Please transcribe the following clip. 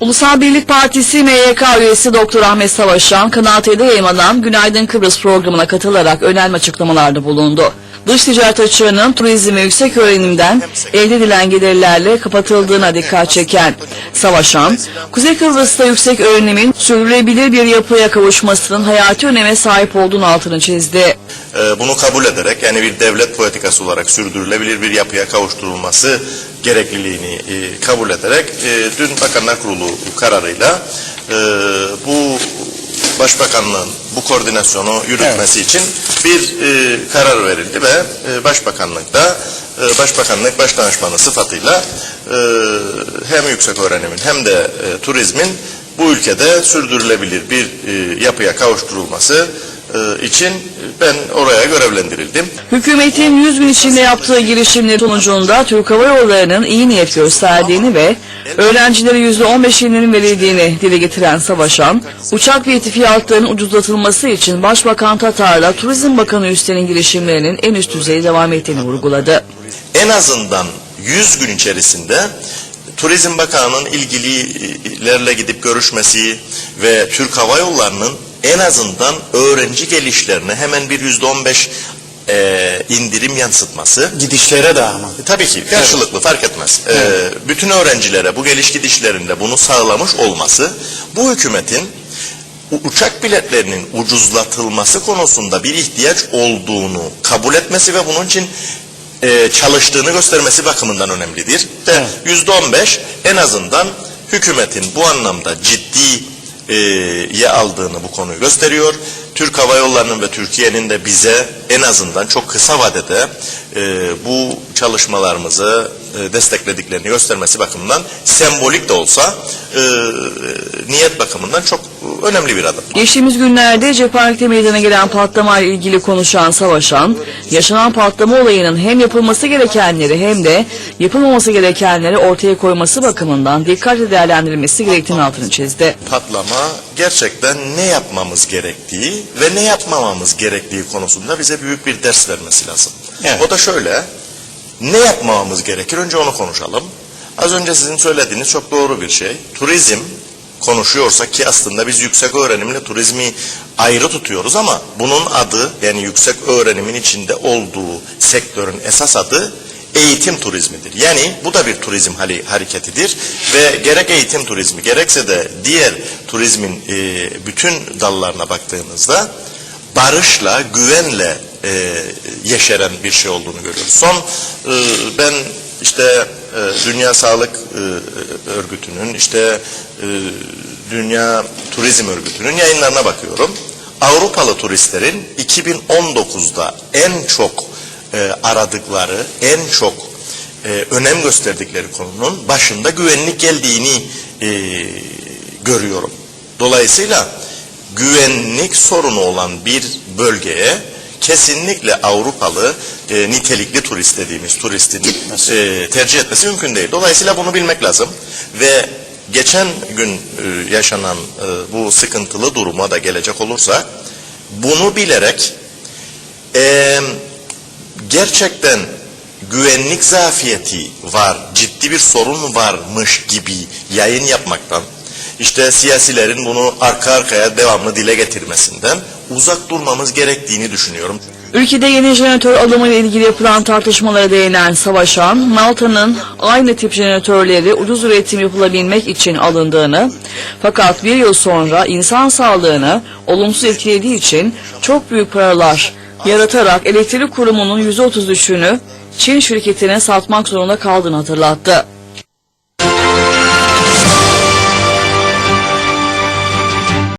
Ulusal Birlik Partisi MYK üyesi Doktor Ahmet Savaşan, Kanal T'de yayınlanan Günaydın Kıbrıs programına katılarak önemli açıklamalarda bulundu. Dış ticaret açığının turizm ve yüksek öğrenimden elde edilen gelirlerle kapatıldığına dikkat çeken Savaşan, Kuzey Kıbrıs'ta yüksek öğrenimin sürdürülebilir bir yapıya kavuşmasının hayati öneme sahip olduğunu altını çizdi. Ee, bunu kabul ederek yani bir devlet politikası olarak sürdürülebilir bir yapıya kavuşturulması gerekliliğini e, kabul ederek e, dün Bakanlar Kurulu kararıyla e, bu Başbakanlığın bu koordinasyonu yürütmesi için bir e, karar verildi ve e, Başbakanlık da e, Başbakanlık Başdanışmanı sıfatıyla e, hem yüksek öğrenimin hem de e, turizmin bu ülkede sürdürülebilir bir e, yapıya kavuşturulması için ben oraya görevlendirildim. Hükümetin 100 gün içinde yaptığı girişimler sonucunda Türk Hava Yolları'nın iyi niyet gösterdiğini ve öğrencilere %15 indirim verildiğini dile getiren Savaşan, uçak bileti fiyatlarının ucuzlatılması için Başbakan Tatar'la Turizm Bakanı Üsten'in girişimlerinin en üst düzeyde devam ettiğini vurguladı. En azından 100 gün içerisinde Turizm Bakanı'nın ilgililerle gidip görüşmesi ve Türk Hava Yolları'nın en azından öğrenci gelişlerine hemen bir yüzde on beş indirim yansıtması. Gidişlere de ama. E, Tabii ki karşılıklı fark etmez. E, bütün öğrencilere bu geliş gidişlerinde bunu sağlamış olması bu hükümetin uçak biletlerinin ucuzlatılması konusunda bir ihtiyaç olduğunu kabul etmesi ve bunun için e, çalıştığını göstermesi bakımından önemlidir. Evet. yüzde on beş en azından hükümetin bu anlamda ciddi e, ye aldığını bu konuyu gösteriyor. Türk Hava Yolları'nın ve Türkiye'nin de bize en azından çok kısa vadede e, bu çalışmalarımızı e, desteklediklerini göstermesi bakımından sembolik de olsa e, niyet bakımından çok önemli bir adım. Geçtiğimiz günlerde cephanelikte meydana gelen patlama ile ilgili konuşan Savaşan, yaşanan patlama olayının hem yapılması gerekenleri hem de yapılmaması gerekenleri ortaya koyması bakımından dikkatle değerlendirilmesi gerektiğini altını çizdi. patlama gerçekten ne yapmamız gerektiği ve ne yapmamamız gerektiği konusunda bize büyük bir ders vermesi lazım. Evet. O da şöyle, ne yapmamamız gerekir? Önce onu konuşalım. Az önce sizin söylediğiniz çok doğru bir şey. Turizm konuşuyorsak ki aslında biz yüksek öğrenimle turizmi ayrı tutuyoruz ama bunun adı yani yüksek öğrenimin içinde olduğu sektörün esas adı eğitim turizmidir. Yani bu da bir turizm hareketidir ve gerek eğitim turizmi gerekse de diğer turizmin e, bütün dallarına baktığınızda barışla, güvenle e, yeşeren bir şey olduğunu görüyoruz. Son e, ben işte e, Dünya Sağlık e, Örgütü'nün işte e, Dünya Turizm Örgütü'nün yayınlarına bakıyorum. Avrupalı turistlerin 2019'da en çok e, aradıkları, en çok e, önem gösterdikleri konunun başında güvenlik geldiğini e, görüyorum. Dolayısıyla güvenlik sorunu olan bir bölgeye kesinlikle Avrupalı e, nitelikli turist dediğimiz turistin e, tercih etmesi mümkün değil. Dolayısıyla bunu bilmek lazım ve geçen gün e, yaşanan e, bu sıkıntılı duruma da gelecek olursa bunu bilerek e, gerçekten güvenlik zafiyeti var, ciddi bir sorun varmış gibi yayın yapmaktan, işte siyasilerin bunu arka arkaya devamlı dile getirmesinden uzak durmamız gerektiğini düşünüyorum. Ülkede yeni jeneratör alımı ile ilgili yapılan tartışmalara değinen Savaşan, Malta'nın aynı tip jeneratörleri ucuz üretim yapılabilmek için alındığını, fakat bir yıl sonra insan sağlığını olumsuz etkilediği için çok büyük paralar yaratarak elektrik kurumunun %33'ünü Çin şirketine satmak zorunda kaldığını hatırlattı.